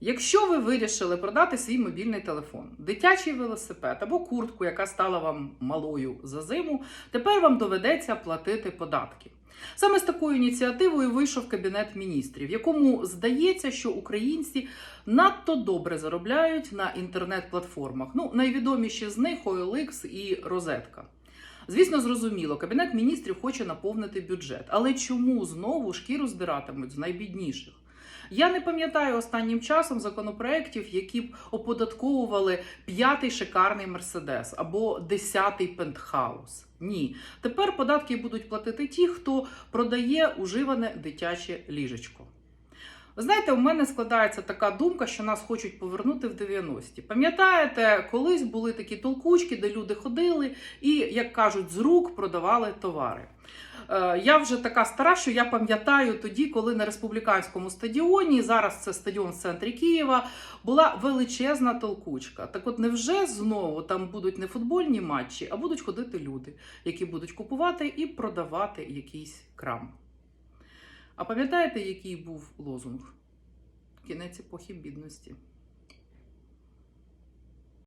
Якщо ви вирішили продати свій мобільний телефон, дитячий велосипед або куртку, яка стала вам малою за зиму, тепер вам доведеться платити податки. Саме з такою ініціативою вийшов кабінет міністрів, якому здається, що українці надто добре заробляють на інтернет-платформах. Ну, найвідоміші з них OLX і Розетка. Звісно, зрозуміло, кабінет міністрів хоче наповнити бюджет, але чому знову шкіру здиратимуть з найбідніших? Я не пам'ятаю останнім часом законопроєктів, які б оподатковували п'ятий шикарний мерседес або десятий пентхаус. Ні, тепер податки будуть платити ті, хто продає уживане дитяче ліжечко. Знаєте, у мене складається така думка, що нас хочуть повернути в 90-ті. Пам'ятаєте, колись були такі толкучки, де люди ходили і, як кажуть, з рук продавали товари. Е, Я вже така стара, що я пам'ятаю тоді, коли на республіканському стадіоні, зараз це стадіон в центрі Києва, була величезна толкучка. Так от невже знову там будуть не футбольні матчі, а будуть ходити люди, які будуть купувати і продавати якийсь крам. А пам'ятаєте, який був лозунг? Кінець епохи бідності.